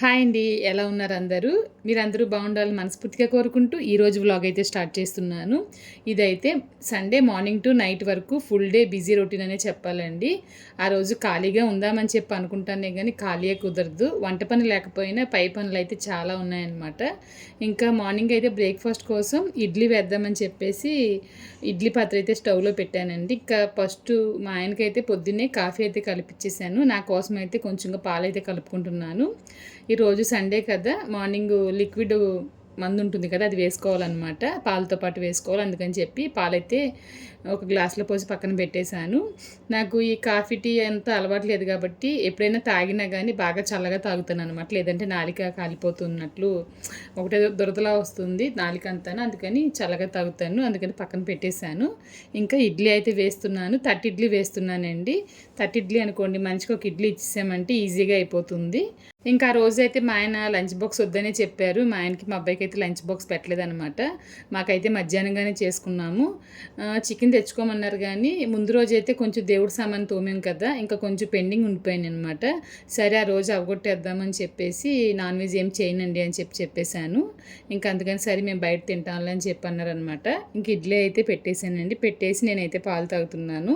Hi అండి ఎలా ఉన్నారు అందరూ? మీరందరూ బాగుండాలని మనస్ఫూర్తిగా కోరుకుంటూ ఈరోజు వ్లాగ్ అయితే స్టార్ట్ చేస్తున్నాను. ఇదైతే సండే మార్నింగ్ టు నైట్ వరకు ఫుల్ డే బిజీ రొటీన్ అనే చెప్పాలండి. ఆ రోజు ఖాళీగా ఉందామని చెప్పి అనుకుంటానే కానీ ఖాళీయే కుదరదు. వంట పని లేకపోయినా పై పనులు అయితే చాలా ఉన్నాయన్నమాట. ఇంకా మార్నింగ్ అయితే బ్రేక్ఫాస్ట్ కోసం ఇడ్లీ వేద్దామని చెప్పేసి ఇడ్లీ పాత్ర అయితే స్టవ్లో పెట్టానండి. ఇంకా ఫస్ట్ మా ఆయనకైతే పొద్దున్నే కాఫీ అయితే కలిపించేసాను నా కోసం అయితే కొంచెంగా పాలైతే కలుపుకుంటున్నాను. ఈరోజు సండే కదా మార్నింగ్ లిక్విడ్ మందు ఉంటుంది కదా అది వేసుకోవాలన్నమాట. పాలతో పాటు వేసుకోవాలి అందుకని చెప్పి పాలైతే ఒక గ్లాస్లో పోసి పక్కన పెట్టేశాను. నాకు ఈ కాఫీ టీ అంత అలవాటు లేదు కాబట్టి ఎప్పుడైనా తాగినా కానీ బాగా చల్లగా తాగుతాను అనమాట లేదంటే నాలిక కాలిపోతున్నట్లు ఒకటే దురదలా వస్తుంది నాలిక అంతా అందుకని చల్లగా తాగుతాను. అందుకని పక్కన పెట్టేశాను. ఇంకా ఇడ్లీ అయితే వేస్తున్నాను. తట్టి ఇడ్లీ వేస్తున్నానండి. తట్టి ఇడ్లీ అనుకోండి మంచిగా ఒక ఇడ్లీ ఇచ్చేసామంటే ఈజీగా అయిపోతుంది. ఇంకా ఆ రోజు అయితే మా ఆయన లంచ్ బాక్స్ వద్దనే చెప్పారు. మా ఆయనకి మా అబ్బాయికి అయితే లంచ్ బాక్స్ పెట్టలేదనమాట మాకైతే మధ్యాహ్నంగానే చేసుకున్నాము. చికెన్ తెచ్చుకోమన్నారు కానీ ముందు రోజు అయితే కొంచెం దేవుడి సామాన్ తోమాం కదా ఇంకా కొంచెం పెండింగ్ ఉండిపోయాను అనమాట సరే ఆ రోజు అవగొట్టేద్దామని చెప్పేసి నాన్ వెజ్ ఏం చేయనండి అని చెప్పి చెప్పేశాను. ఇంకా అందుకని సరే మేము బయట తింటాంలే అని చెప్పి అన్నారనమాట ఇంక ఇడ్లీ అయితే పెట్టేశానండి. పెట్టేసి నేనైతే పాలు తాగుతున్నాను.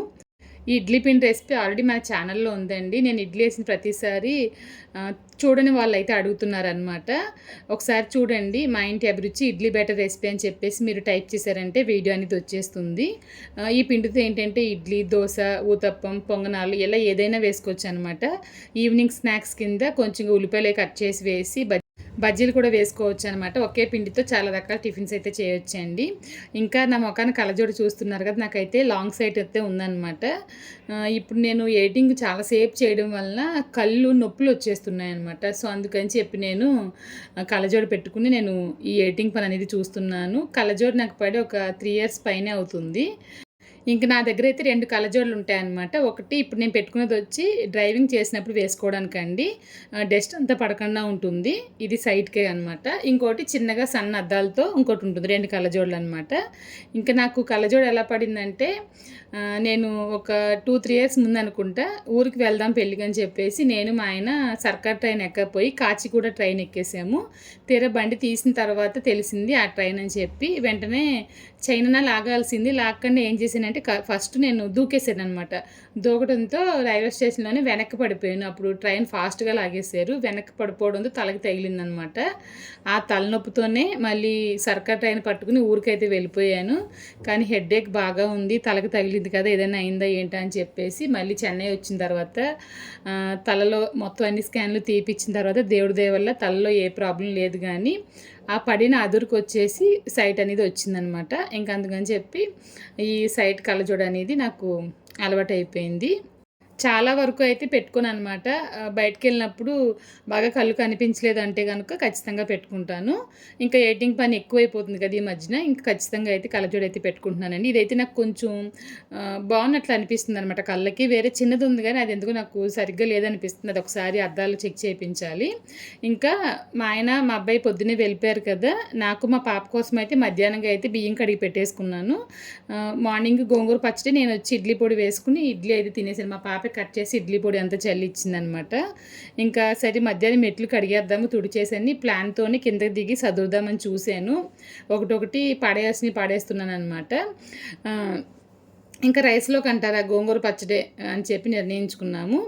ఈ ఇడ్లీ పిండి రెసిపీ ఆల్రెడీ మన ఛానల్లో ఉందండి. నేను ఇడ్లీ వేసిన ప్రతిసారి చూడని వాళ్ళు అయితే అడుగుతున్నారనమాట ఒకసారి చూడండి మా ఇంటి అభిరుచి ఇడ్లీ బెటర్ రెసిపీ అని చెప్పేసి మీరు టైప్ చేశారంటే వీడియో అనేది వచ్చేస్తుంది. ఈ పిండితో ఏంటంటే ఇడ్లీ దోశ ఊతప్పం పొంగనాలు ఇలా ఏదైనా వేసుకోవచ్చు అనమాట ఈవినింగ్ స్నాక్స్ కింద కొంచెం ఉల్లిపాయలు కట్ చేసి వేసి బజ్జీలు కూడా వేసుకోవచ్చు అనమాట ఒకే పిండితో చాలా రకాల టిఫిన్స్ అయితే చేయొచ్చండి. ఇంకా నా మొఖాన్ని కలజోడు చూస్తున్నారు కదా నాకైతే లాంగ్ సైట్ అయితే ఉందన్నమాట. ఇప్పుడు నేను ఎడిటింగ్ చాలాసేపు చేయడం వలన కళ్ళు నొప్పులు వచ్చేస్తున్నాయి అనమాట సో అందుకని చెప్పి నేను కలజోడు పెట్టుకుని నేను ఈ ఎడిటింగ్ పని అనేది చూస్తున్నాను. కలజోడు నాకు పడి ఒక త్రీ ఇయర్స్ పైనే అవుతుంది. ఇంక నా దగ్గర అయితే రెండు కళ్ళజోళ్ళు ఉంటాయన్నమాట. ఒకటి ఇప్పుడు నేను పెట్టుకున్నది వచ్చి డ్రైవింగ్ చేసినప్పుడు వేసుకోవడానికండి. డస్ట్ అంతా పడకుండా ఉంటుంది. ఇది సైడ్కే అనమాట ఇంకోటి చిన్నగా సన్న అద్దాలతో ఇంకోటి ఉంటుంది. రెండు కళ్ళజోళ్ళు అనమాట ఇంకా నాకు కళ్ళజోడు ఎలా పడిందంటే నేను ఒక టూ త్రీ ఇయర్స్ ముందు అనుకుంటా ఊరికి వెళ్దాం పెళ్ళికి అని చెప్పేసి నేను మా ఆయన సర్కార్ ట్రైన్ ఎక్కపోయి కాచిగూడ ట్రైన్ ఎక్కేసాము. తీర బండి తీసిన తర్వాత తెలిసింది ఆ ట్రైన్ అని చెప్పి. వెంటనే చైనా లాగాల్సింది. లాక్కండి ఏం అంటే ఫస్ట్ నేను దూకేసాను అనమాట దూకడంతో రైల్వే స్టేషన్లోనే వెనక్కి పడిపోయాను. అప్పుడు ట్రైన్ ఫాస్ట్గా లాగేశారు. వెనక్కి పడిపోవడంతో తలకి తగిలిందనమాట ఆ తలనొప్పితోనే మళ్ళీ సర్కార్ ట్రైన్ పట్టుకుని ఊరికైతే వెళ్ళిపోయాను. కానీ హెడేక్ బాగా ఉంది. తలకి తగిలింది కదా ఏదైనా అయిందా ఏంటా అని చెప్పేసి మళ్ళీ చెన్నై వచ్చిన తర్వాత తలలో మొత్తం అన్ని స్కాన్లు తీపిచ్చిన తర్వాత దేవుడి దేవల్ల తలలో ఏ ప్రాబ్లం లేదు కానీ ఆ పడిన అదురుకు వచ్చేసి సైట్ అనేది వచ్చిందనమాట. ఇంకా అందుకని చెప్పి ఈ సైట్ కళ్ళజోడు అనేది నాకు అలవాటు అయిపోయింది చాలా వరకు అయితే పెట్టుకుని అనమాట బయటకు వెళ్ళినప్పుడు బాగా కళ్ళు కనిపించలేదు అంటే కనుక ఖచ్చితంగా పెట్టుకుంటాను. ఇంకా ఎయిటింగ్ పని ఎక్కువైపోతుంది కదా ఈ మధ్యన ఇంకా ఖచ్చితంగా అయితే కళ్ళజోడు అయితే పెట్టుకుంటున్నానండి. ఇదైతే నాకు కొంచెం బాగున్నట్లు అనిపిస్తుంది అనమాట కళ్ళకి. వేరే చిన్నది ఉంది కానీ అది ఎందుకు నాకు సరిగ్గా లేదనిపిస్తుంది. అది ఒకసారి అద్దాలు చెక్ చేయించాలి. ఇంకా మా ఆయన మా అబ్బాయి పొద్దున్నే వెళ్ళిపోయారు కదా నాకు మా పాప కోసం అయితే మధ్యాహ్నంగా అయితే బియ్యం కడిగి పెట్టేసుకున్నాను. మార్నింగ్ గోంగూర పచ్చడి నేను వచ్చి ఇడ్లీ పొడి వేసుకుని ఇడ్లీ అయితే తినేసాను. మా పాప కట్ చేసి ఇడ్లీ పొడి అంతా చల్లిచ్చిందనమాట. ఇంకా సరే మధ్యాహ్నం మెట్లు కడిగేద్దాము తుడిచేసని ప్లాన్తో కిందకి దిగి చదువుదామని చూశాను. ఒకటొకటి పడేయాల్సినవి పడేస్తున్నాను అనమాట ఇంకా రైస్లోకి అంటారా గోంగూర పచ్చడి అని చెప్పి నిర్ణయించుకున్నాము.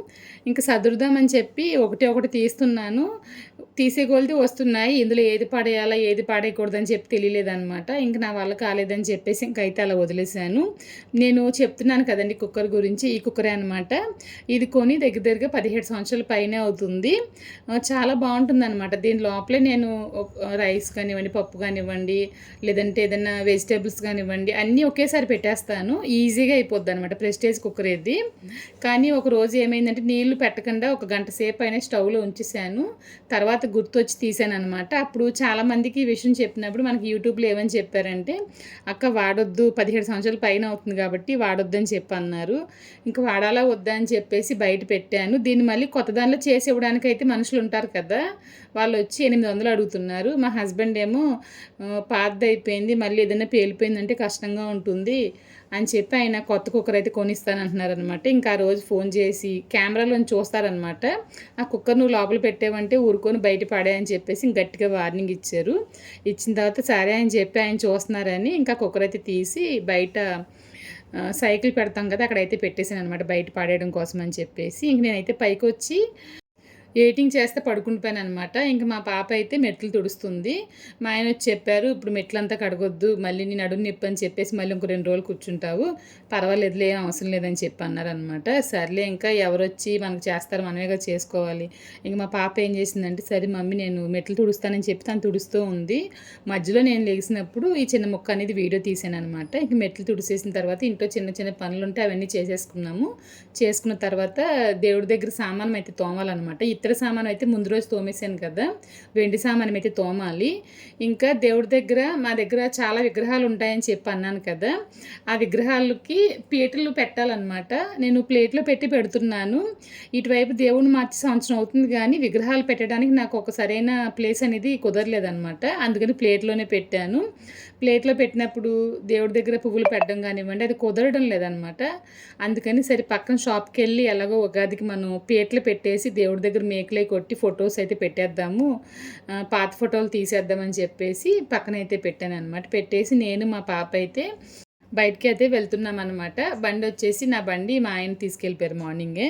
ఇంకా సదురుదామని చెప్పి ఒకటి ఒకటి తీస్తున్నాను. తీసే కొలిది వస్తున్నాయి. ఇందులో ఏది పడేయాలా ఏది పడేయకూడదని చెప్పి తెలియలేదనమాట ఇంక నా వల్ల కాలేదని చెప్పేసి ఇంకైతే అలా వదిలేశాను. నేను చెప్తున్నాను కదండి కుక్కర్ గురించి ఈ కుక్కరే అనమాట ఇది కొని దగ్గర దగ్గర పదిహేడు సంవత్సరాల పైనే అవుతుంది. చాలా బాగుంటుంది అనమాట దీని లోపలే నేను రైస్ కానివ్వండి పప్పు కానివ్వండి లేదంటే ఏదైనా వెజిటేబుల్స్ కానివ్వండి అన్నీ ఒకేసారి పెట్టేస్తాను. ఈజీ ఈజీగా అయిపోద్ది అనమాట ప్రెస్టేజ్ కుక్కర్ ఇది కానీ ఒక రోజు ఏమైందంటే నీళ్ళు పెట్టకుండా ఒక గంట సేపు అయినా స్టవ్లో ఉంచేసాను. తర్వాత గుర్తొచ్చి తీసాను అనమాట అప్పుడు చాలామందికి ఈ విషయం చెప్పినప్పుడు మనకి యూట్యూబ్లో ఏమని చెప్పారంటే అక్క వాడొద్దు పదిహేడు సంవత్సరాల పైన అవుతుంది కాబట్టి వాడొద్దని చెప్పి అన్నారు ఇంకా వాడాలా వద్దా? అని చెప్పేసి బయట పెట్టాను. దీన్ని మళ్ళీ కొత్త దానిలో చేసి ఇవ్వడానికి అయితే మనుషులు ఉంటారు కదా వాళ్ళు వచ్చి ఎనిమిది వందలు అడుగుతున్నారు. మా హస్బెండ్ ఏమో పాతది అయిపోయింది మళ్ళీ ఏదైనా పేలిపోయిందంటే కష్టంగా ఉంటుంది. అని చెప్పి ఆయన కొత్త కుక్కర్ అయితే కొనిస్తానంటున్నారనమాట ఇంకా ఆ రోజు ఫోన్ చేసి కెమెరాలోని చూస్తారనమాట ఆ కుక్కర్ నువ్వు లోపల పెట్టావంటే ఊరుకొని బయట పడాయని చెప్పేసి ఇంక గట్టిగా వార్నింగ్ ఇచ్చారు. ఇచ్చిన తర్వాత సరే అని చెప్పి ఆయన చూస్తున్నారని ఇంకా కుక్కర్ అయితే తీసి బయట సైకిల్ పెడతాం కదా అక్కడైతే పెట్టేశాను అనమాట బయట పడేయడం కోసం అని చెప్పేసి. ఇంక నేనైతే పైకి వచ్చి ఎయిటింగ్ చేస్తే పడుకుండిపోయాను అనమాట ఇంకా మా పాప అయితే మెట్లు తుడుస్తుంది. మా ఆయన వచ్చి చెప్పారు ఇప్పుడు మెట్లంతా కడగొద్దు మళ్ళీ నేను నడుము నొప్పి అని చెప్పేసి మళ్ళీ ఇంకో రెండు రోజులు కూర్చుంటావు. పర్వాలేదులే ఏం అవసరం లేదని చెప్పి అన్నారనమాట సర్లే ఇంకా ఎవరు వచ్చి మనకు చేస్తారు మనమేగా చేసుకోవాలి. ఇంక మా పాప ఏం చేసిందంటే సరే మమ్మీ నేను మెట్లు తుడుస్తానని చెప్పి తను తుడుస్తూ ఉంది. మధ్యలో నేను లేచినప్పుడు ఈ చిన్న ముక్క అనేది వీడియో తీసాను అనమాట ఇంక మెట్లు తుడిసేసిన తర్వాత ఇంట్లో చిన్న చిన్న పనులు ఉంటే అవన్నీ చేసేసుకున్నాము. చేసుకున్న తర్వాత దేవుడి దగ్గర సామానం అయితే తోమాలన్నమాట. ఇతర సామాన్ అయితే ముందు రోజు తోమేసాను కదా వెండి సామానం అయితే తోమాలి. ఇంకా దేవుడి దగ్గర మా దగ్గర చాలా విగ్రహాలు ఉంటాయని చెప్పి అన్నాను కదా ఆ విగ్రహాలకి పీటలు పెట్టాలన్నమాట. నేను ప్లేట్లో పెట్టి పెడుతున్నాను. ఇటువైపు దేవుడిని మార్చి సంవత్సరం అవుతుంది కానీ విగ్రహాలు పెట్టడానికి నాకు ఒక సరైన ప్లేస్ అనేది కుదరలేదన్నమాట. అందుకని ప్లేట్లోనే పెట్టాను. ప్లేట్లో పెట్టినప్పుడు దేవుడి దగ్గర పువ్వులు పెట్టడం కానివ్వండి అది కుదరడం లేదనమాట అందుకని సరే పక్కన షాప్కి వెళ్ళి ఎలాగో ఉగాదికి మనం పీటలు పెట్టేసి దేవుడి దగ్గర మేకలే కొట్టి ఫొటోస్ అయితే పెట్టేద్దాము. పాత ఫోటోలు తీసేద్దామని చెప్పేసి పక్కన అయితే పెట్టాను అనమాట పెట్టేసి నేను మా పాప అయితే బయటికి అయితే వెళ్తున్నాం అనమాట బండి వచ్చేసి నా బండి మా ఆయన తీసుకెళ్ళిపోయారు మార్నింగే.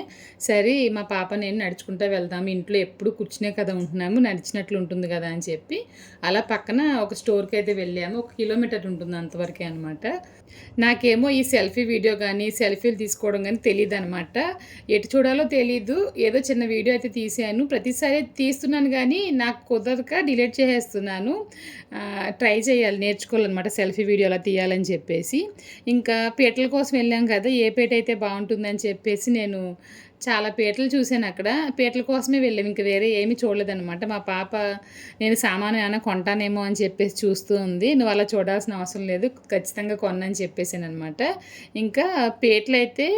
సరే మా పాప నేను నడుచుకుంటూ వెళ్దాము ఇంట్లో ఎప్పుడు కూర్చునే కదా ఉంటున్నాము నడిచినట్లు ఉంటుంది కదా అని చెప్పి అలా పక్కన ఒక స్టోర్కి అయితే వెళ్ళాము. ఒక కిలోమీటర్ ఉంటుంది అంతవరకే అనమాట నాకేమో ఈ సెల్ఫీ వీడియో కానీ సెల్ఫీలు తీసుకోవడం కానీ తెలియదు అనమాట ఎటు చూడాలో తెలీదు. ఏదో చిన్న వీడియో అయితే తీసాను. ప్రతిసారి తీస్తున్నాను కానీ నాకు కుదరక డిలీట్ చేసేస్తున్నాను. ట్రై చేయాలి నేర్చుకోవాలన్నమాట సెల్ఫీ వీడియో అలా తీయాలని చెప్పేసి. ఇంకా పీటల కోసం వెళ్ళాం కదా ఏ పీట అయితే బాగుంటుందని చెప్పేసి నేను చాలా పీటలు చూశాను అక్కడ. పీటల కోసమే వెళ్ళాం ఇంకా వేరే ఏమీ చూడలేదన్నమాట. మా పాప నేను సామాను ఏమైనా కొంటానేమో అని చెప్పేసి చూస్తూ ఉంది. నువ్వు అలా చూడాల్సిన అవసరం లేదు ఖచ్చితంగా కొన్నని చెప్పేసాను అనమాట ఇంకా పీటలు అయితే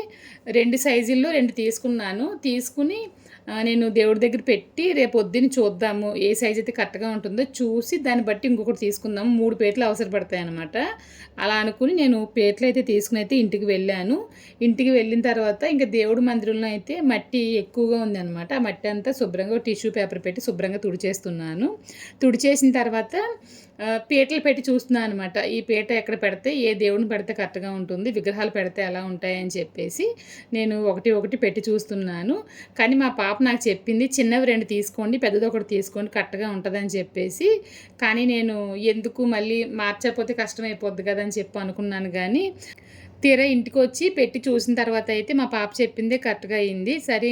రెండు సైజుల్లో రెండు తీసుకున్నాను. తీసుకుని నేను దేవుడి దగ్గర పెట్టి రేపు పొద్దున్న చూద్దాము ఏ సైజ్ అయితే కరెక్ట్గా ఉంటుందో చూసి దాన్ని బట్టి ఇంకొకటి తీసుకుందాము మూడు పేట్లు అవసరపడతాయి అనమాట అలా అనుకుని నేను పేట్లు అయితే తీసుకుని అయితే ఇంటికి వెళ్ళాను. ఇంటికి వెళ్ళిన తర్వాత ఇంకా దేవుడి మందిరంలో అయితే మట్టి ఎక్కువగా ఉందన్నమాట. ఆ మట్టి అంతా శుభ్రంగా టిష్యూ పేపర్ పెట్టి శుభ్రంగా తుడిచేస్తున్నాను. తుడిచేసిన తర్వాత పీటలు పెట్టి చూస్తున్నాను అనమాట ఈ పీట ఎక్కడ పెడితే ఏ దేవుడిని పెడితే కరెక్ట్గా ఉంటుంది విగ్రహాలు పెడితే ఎలా ఉంటాయని చెప్పేసి నేను ఒకటి ఒకటి పెట్టి చూస్తున్నాను. కానీ మా పాప నాకు చెప్పింది చిన్నవి రెండు తీసుకోండి పెద్దది ఒకటి తీసుకోండి కరెక్ట్గా ఉంటుందని చెప్పేసి. కానీ నేను ఎందుకు మళ్ళీ మార్చకపోతే కష్టం అయిపోద్ది కదా అని చెప్పి అనుకున్నాను కానీ తీరా ఇంటికి వచ్చి పెట్టి చూసిన తర్వాత అయితే మా పాప చెప్పిందే కరెక్ట్గా అయింది. సరే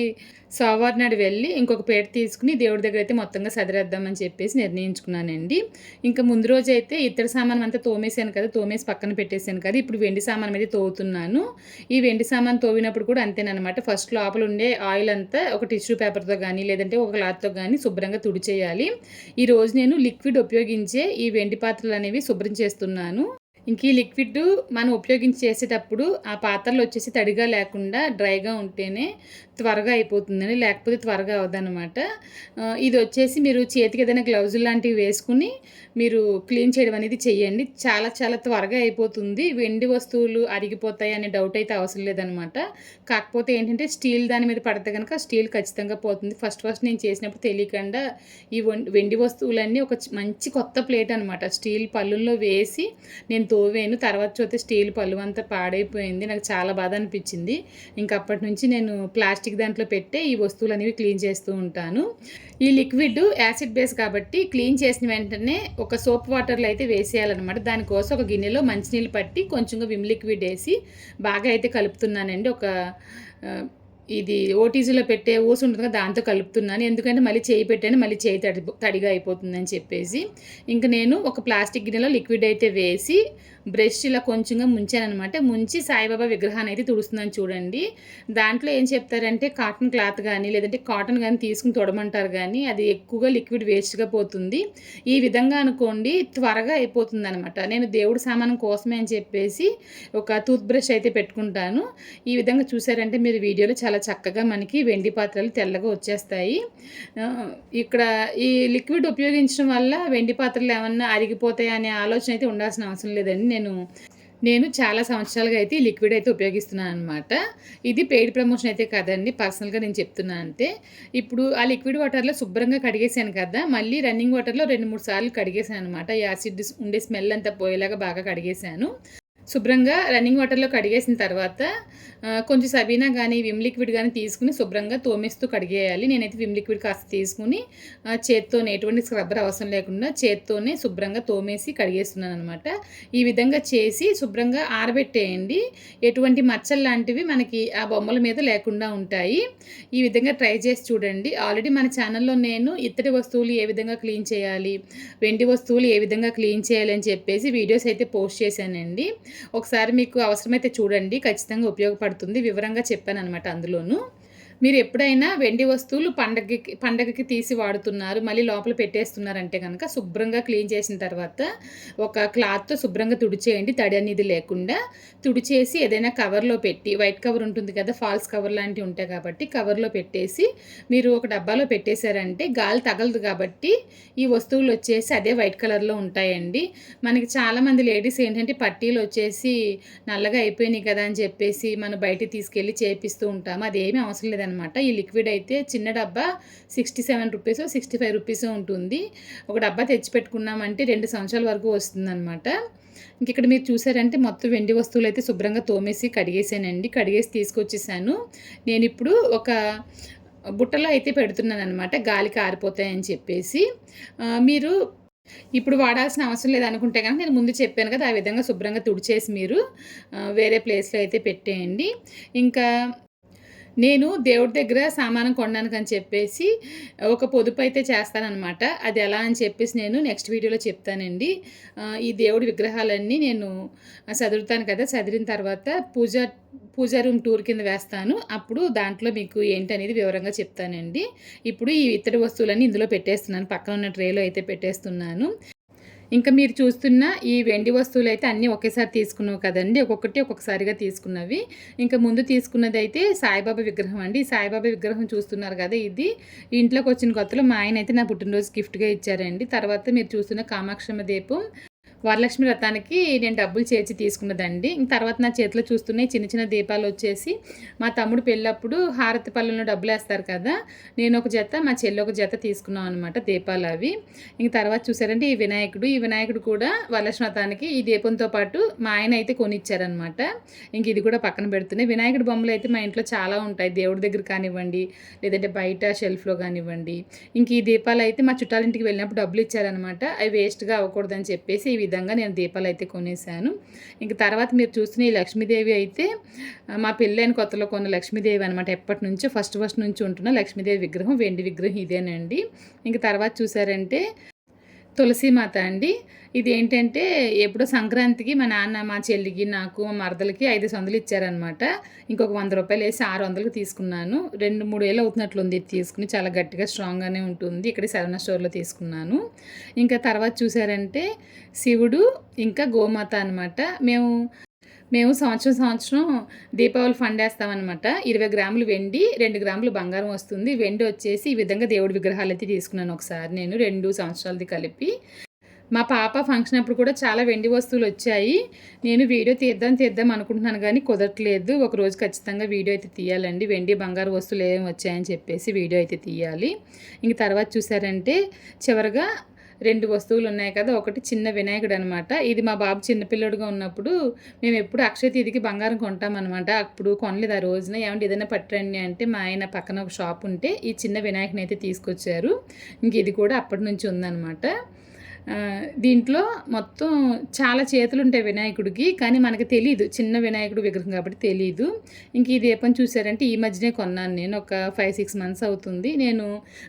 సోమవారం నాడు వెళ్ళి ఇంకొక పేట తీసుకుని దేవుడి దగ్గర అయితే మొత్తంగా సదిరేద్దామని చెప్పేసి నిర్ణయించుకున్నానండి. ఇంకా ముందు రోజు అయితే ఇతర సామానం అంతా తోమేసాను కదా తోమేసి పక్కన పెట్టేశాను కదా ఇప్పుడు వెండి సామాన్ అయితే తోగుతున్నాను ఈ వెండి సామాన్ తోవినప్పుడు కూడా అంతేనమాట ఫస్ట్ లోపల ఉండే ఆయిల్ అంతా ఒక టిష్యూ పేపర్తో కానీ లేదంటే ఒక క్లాత్తో కానీ శుభ్రంగా తుడిచేయాలి. ఈ రోజు నేను లిక్విడ్ ఉపయోగించే ఈ వెండి పాత్రలు అనేవి శుభ్రం చేస్తున్నాను. ఇంక ఈ లిక్విడ్ మనం ఉపయోగించి చేసేటప్పుడు ఆ పాత్రలు వచ్చేసి తడిగా లేకుండా డ్రైగా ఉంటేనే త్వరగా అయిపోతుందని లేకపోతే త్వరగా అవదనమాట ఇది వచ్చేసి మీరు చేతికి ఏదైనా గ్లౌజ్ లాంటివి వేసుకుని మీరు క్లీన్ చేయడం అనేది చెయ్యండి. చాలా చాలా త్వరగా అయిపోతుంది. వెండి వస్తువులు అరిగిపోతాయి అనే డౌట్ అయితే అవసరం లేదనమాట కాకపోతే ఏంటంటే స్టీల్ దాని మీద పడితే కనుక స్టీల్ ఖచ్చితంగా పోతుంది. ఫస్ట్ ఫస్ట్ నేను చేసినప్పుడు తెలియకుండా ఈ వెండి వస్తువులన్నీ ఒక మంచి కొత్త ప్లేట్ అనమాట స్టీల్ పళ్ళుల్లో వేసి నేను తోవేను తర్వాత చూస్తే స్టీల్ పళ్ళు అంతా పాడైపోయింది. నాకు చాలా బాధ అనిపించింది. ఇంకా అప్పటి నుంచి నేను ప్లాస్టిక్ దాంట్లో పెట్టే ఈ వస్తువులు అనేవి క్లీన్ చేస్తూ ఉంటాను. ఈ లిక్విడ్ యాసిడ్ బేస్ కాబట్టి క్లీన్ చేసిన వెంటనే ఒక సోప్ వాటర్లో అయితే వేసేయాలన్నమాట. దానికోసం ఒక గిన్నెలో మంచినీళ్ళు పట్టి కొంచెంగా విమ్ లిక్విడ్ వేసి బాగా అయితే కలుపుతున్నానండి. ఒక ఇది ఓటీజీలో పెట్టే ఊసు ఉంటుంది కదా దాంతో కలుపుతున్నాను. ఎందుకంటే మళ్ళీ చేయి పెట్టాను మళ్ళీ చేయి తడి తడిగా అయిపోతుందని చెప్పేసి. ఇంకా నేను ఒక ప్లాస్టిక్ గిన్నెలో లిక్విడ్ అయితే వేసి బ్రష్ ఇలా కొంచెంగా ముంచాను అనమాట ముంచి సాయిబాబా విగ్రహాన్ని అయితే తుడుస్తున్నాను చూడండి. దాంట్లో ఏం చెప్తారంటే కాటన్ క్లాత్ కానీ లేదంటే కాటన్ కానీ తీసుకుని తొడమంటారు కానీ అది ఎక్కువగా లిక్విడ్ వేస్ట్గా పోతుంది. ఈ విధంగా అనుకోండి త్వరగా అయిపోతుంది అనమాట నేను దేవుడి సామానం కోసమే అని చెప్పేసి ఒక టూత్ బ్రష్ అయితే పెట్టుకుంటాను. ఈ విధంగా చూసారంటే మీరు వీడియోలో చాలా చక్కగా మనకి వెండి పాత్రలు తెల్లగా వచ్చేస్తాయి. ఇక్కడ ఈ లిక్విడ్ ఉపయోగించడం వల్ల వెండి పాత్రలు ఏమన్నా అరిగిపోతాయి అనే ఆలోచన అయితే ఉండాల్సిన అవసరం లేదండి. నేను నేను చాలా సంవత్సరాలుగా అయితే ఈ లిక్విడ్ అయితే ఉపయోగిస్తున్నాను అనమాట ఇది పెయిడ్ ప్రమోషన్ అయితే కదండి పర్సనల్గా నేను చెప్తున్నాను అంతే. ఇప్పుడు ఆ లిక్విడ్ వాటర్లో శుభ్రంగా కడిగేసాను కదా మళ్ళీ రన్నింగ్ వాటర్లో రెండు మూడు సార్లు కడిగేసాను అనమాట యాసిడ్ ఉండే స్మెల్ అంతా పోయేలాగా బాగా కడిగేసాను శుభ్రంగా రన్నింగ్ వాటర్లో కడిగేసిన తర్వాత కొంచెం సబీనా కానీ విమ్ లిక్విడ్ కానీ తీసుకుని శుభ్రంగా తోమేస్తూ కడిగేయాలి. నేనైతే విమ్ లిక్విడ్ కాస్త తీసుకుని చేత్తోనే ఎటువంటి స్క్రబ్బర్ అవసరం లేకుండా చేత్తోనే శుభ్రంగా తోమేసి కడిగేస్తున్నాను అనమాట ఈ విధంగా చేసి శుభ్రంగా ఆరబెట్టేయండి. ఎటువంటి మచ్చలు లాంటివి మనకి ఆ బొమ్మల మీద లేకుండా ఉంటాయి. ఈ విధంగా ట్రై చేసి చూడండి. ఆల్రెడీ మన ఛానల్లో నేను ఇత్తడి వస్తువులు ఏ విధంగా క్లీన్ చేయాలి వెండి వస్తువులు ఏ విధంగా క్లీన్ చేయాలి అని చెప్పేసి వీడియోస్ అయితే పోస్ట్ చేశానండి. ఒకసారి మీకు అవసరమైతే చూడండి ఖచ్చితంగా ఉపయోగపడుతుంది. వివరంగా చెప్పాను అనమాట అందులోనూ. మీరు ఎప్పుడైనా వెండి వస్తువులు పండగకి పండగకి తీసి వాడుతున్నారు మళ్ళీ లోపల పెట్టేస్తున్నారంటే కనుక శుభ్రంగా క్లీన్ చేసిన తర్వాత ఒక క్లాత్తో శుభ్రంగా తుడిచేయండి. తడి అనేది లేకుండా తుడిచేసి ఏదైనా కవర్లో పెట్టి వైట్ కవర్ ఉంటుంది కదా ఫాల్స్ కవర్ లాంటివి ఉంటాయి కాబట్టి కవర్లో పెట్టేసి మీరు ఒక డబ్బాలో పెట్టేశారంటే గాలి తగలదు కాబట్టి ఈ వస్తువులు వచ్చేసి అదే వైట్ కలర్లో ఉంటాయండి. మనకి చాలామంది లేడీస్ ఏంటంటే పట్టీలు వచ్చేసి నల్లగా అయిపోయినాయి కదా అని చెప్పేసి మనం బయటికి తీసుకెళ్ళి చేపిస్తూ ఉంటాము. అదేమీ అవసరం అనమాట. ఈ లిక్విడ్ అయితే చిన్న డబ్బా sixty seven rupees sixty five rupees ఉంటుంది. ఒక డబ్బా తెచ్చి పెట్టుకున్నామంటే రెండు సంవత్సరాల వరకు వస్తుందన్నమాట. ఇక్కడ మీరు చూసారంటే మొత్తం వెండి వస్తువులు అయితే శుభ్రంగా తోమేసి కడిగేసానండి. కడిగేసి తీసుకొచ్చేసాను. నేను ఇప్పుడు ఒక బుట్టలో అయితే పెడుతున్నాను అనమాట గాలికి ఆరిపోతాయని చెప్పేసి మీరు ఇప్పుడు వాడాల్సిన అవసరం లేదనుకుంటే కనుక నేను ముందు చెప్పాను కదా ఆ విధంగా శుభ్రంగా తుడిచేసి మీరు వేరే ప్లేస్లో అయితే పెట్టేయండి. ఇంకా నేను దేవుడి దగ్గర సామానం కొనడానికి అని చెప్పేసి ఒక పొదుపు అయితే చేస్తానన్నమాట. అది ఎలా అని చెప్పేసి నేను నెక్స్ట్ వీడియోలో చెప్తానండి. ఈ దేవుడి విగ్రహాలన్నీ నేను చదువుతాను కదా చదివిన తర్వాత పూజ పూజా రూమ్ టూర్ కింద వేస్తాను. అప్పుడు దాంట్లో మీకు ఏంటనేది వివరంగా చెప్తానండి. ఇప్పుడు ఈ ఇత్తడి వస్తువులన్నీ ఇందులో పెట్టేస్తున్నాను. పక్కన ఉన్న ట్రేలో అయితే పెట్టేస్తున్నాను. ఇంకా మీరు చూస్తున్న ఈ వెండి వస్తువులు అయితే అన్నీ ఒకేసారి తీసుకున్నావు కదండి. ఒక్కొక్కటి ఒక్కొక్కసారిగా తీసుకున్నవి. ఇంకా ముందు తీసుకున్నది అయితే సాయిబాబా విగ్రహం అండి. సాయిబాబా విగ్రహం చూస్తున్నారు కదా ఇది. ఇంట్లోకి వచ్చిన కొత్తలో మా ఆయన అయితే నా పుట్టినరోజు గిఫ్ట్గా ఇచ్చారండి. తర్వాత మీరు చూస్తున్న కామాక్షమ్మ దీపం. వరలక్ష్మి వ్రతానికి నేను డబ్బులు చేర్చి తీసుకున్నదండి. ఇంక తర్వాత నా చేతిలో చూస్తున్నాయి చిన్న చిన్న దీపాలు వచ్చేసి మా తమ్ముడు పెళ్ళప్పుడు హారతి పళ్ళలో డబ్బులు వేస్తారు కదా నేను ఒక జత మా చెల్లి ఒక జత తీసుకున్నాం అనమాట దీపాలు అవి. ఇంక తర్వాత చూసారంటే ఈ వినాయకుడు ఈ వినాయకుడు కూడా వరలక్ష్మి రథానికి ఈ దీపంతో పాటు మా ఆయన అయితే కొనిచ్చారనమాట ఇంక ఇది కూడా పక్కన పెడుతున్నాయి వినాయకుడు బొమ్మలు అయితే మా ఇంట్లో చాలా ఉంటాయి. దేవుడి దగ్గర కానివ్వండి లేదంటే బయట షెల్ఫ్లో కానివ్వండి. ఇంక ఈ దీపాలు అయితే మా చుట్టాలింటికి వెళ్ళినప్పుడు డబ్బులు ఇచ్చారనమాట అవి వేస్ట్గా అవ్వకూడదని చెప్పేసి ఈ విధంగా నేను దీపాలు అయితే కొనేసాను ఇంక తర్వాత మీరు చూస్తున్న ఈ లక్ష్మీదేవి అయితే మా పెళ్ళైన కొత్తలో కొన్న లక్ష్మీదేవి అనమాట ఎప్పటి నుంచో ఫస్ట్ ఫస్ట్ నుంచి ఉంటున్న లక్ష్మీదేవి విగ్రహం వెండి విగ్రహం ఇదేనండి. ఇంక తర్వాత చూసారంటే తులసీమాత అండి. ఇది ఏంటంటే ఎప్పుడో సంక్రాంతికి మా నాన్న మా చెల్లికి నాకు మా మరదలకి ఐదు వందలు ఇచ్చారనమాట ఇంకొక వంద రూపాయలు వేసి ఆరు వందలకు తీసుకున్నాను. రెండు మూడు వేలు అవుతున్నట్లుంది ఇది తీసుకుని. చాలా గట్టిగా స్ట్రాంగ్గానే ఉంటుంది. ఇక్కడ శరవణ స్టోర్లో తీసుకున్నాను. ఇంకా తర్వాత చూసారంటే శివుడు ఇంకా గోమాత అనమాట మేము మేము సంవత్సరం సంవత్సరం దీపావళి ఫండ్ వేస్తామన్నమాట. ఇరవై గ్రాములు వెండి రెండు గ్రాములు బంగారం వస్తుంది. వెండి వచ్చేసి ఈ విధంగా దేవుడి విగ్రహాలు అయితే తీసుకున్నాను ఒకసారి నేను రెండు సంవత్సరాలది కలిపి. మా పాప ఫంక్షన్ అప్పుడు కూడా చాలా వెండి వస్తువులు వచ్చాయి. నేను వీడియో తీద్దాం తీద్దాం అనుకుంటున్నాను కానీ కుదరట్లేదు. ఒక రోజు ఖచ్చితంగా వీడియో అయితే తీయాలండి. వెండి బంగారు వస్తువులు ఏమి వచ్చాయని చెప్పేసి వీడియో అయితే తీయాలి. ఇంక తర్వాత చూసారంటే చివరిగా రెండు వస్తువులు ఉన్నాయి కదా ఒకటి చిన్న వినాయకుడు అనమాట ఇది మా బాబు చిన్నపిల్లడుగా ఉన్నప్పుడు మేము ఎప్పుడు అక్షయ తీదికి బంగారం కొంటామన్నమాట. అప్పుడు కొనలేదు ఆ రోజున. ఏమంటే ఏదైనా పట్టండి అంటే మా ఆయన పక్కన ఒక షాప్ ఉంటే ఈ చిన్న వినాయకుని అయితే తీసుకొచ్చారు. ఇంక ఇది కూడా అప్పటి నుంచి ఉందన్నమాట. దీంట్లో మొత్తం చాలా చేతులు ఉంటాయి వినాయకుడికి కానీ మనకి తెలియదు చిన్న వినాయకుడు విగ్రహం కాబట్టి తెలియదు ఇంక ఈ దీపం చూసారంటే ఈ మధ్యనే కొన్నాను నేను. ఒక ఫైవ్ సిక్స్ మంత్స్ అవుతుంది. నేను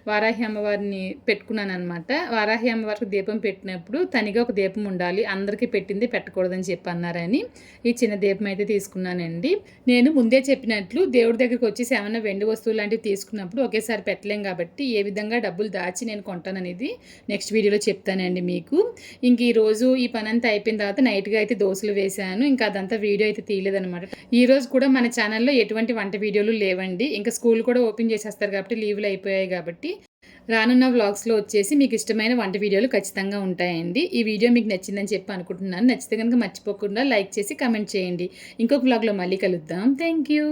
వారాహి అమ్మవారిని పెట్టుకున్నాను అనమాట వారాహి అమ్మవారికి దీపం పెట్టినప్పుడు తనిగా ఒక దీపం ఉండాలి. అందరికీ పెట్టింది పెట్టకూడదని చెప్పి అన్నారని ఈ చిన్న దీపం అయితే తీసుకున్నానండి. నేను ముందే చెప్పినట్లు దేవుడి దగ్గరికి వచ్చి ఏమైనా వెండి వస్తువులు లాంటివి తీసుకున్నప్పుడు ఒకేసారి పెట్టలేం కాబట్టి ఏ విధంగా డబ్బులు దాచి నేను కొంటాననేది నెక్స్ట్ వీడియోలో చెప్తానండి మీకు. ఇంక ఈరోజు ఈ పని అంతా అయిపోయిన తర్వాత నైట్గా అయితే దోశలు వేశాను. ఇంకా అదంతా వీడియో అయితే తీయలేదన్నమాట. ఈరోజు కూడా మన ఛానల్లో ఎటువంటి వంట వీడియోలు లేవండి. ఇంకా స్కూల్ కూడా ఓపెన్ చేసేస్తారు కాబట్టి లీవ్లు అయిపోయాయి కాబట్టి రానున్న వ్లాగ్స్లో వచ్చేసి మీకు ఇష్టమైన వంట వీడియోలు ఖచ్చితంగా ఉంటాయండి. ఈ వీడియో మీకు నచ్చిందని చెప్పి అనుకుంటున్నాను. నచ్చితే కనుక మర్చిపోకుండా లైక్ చేసి కమెంట్ చేయండి. ఇంకొక వ్లాగ్లో మళ్ళీ కలుద్దాం. Thank you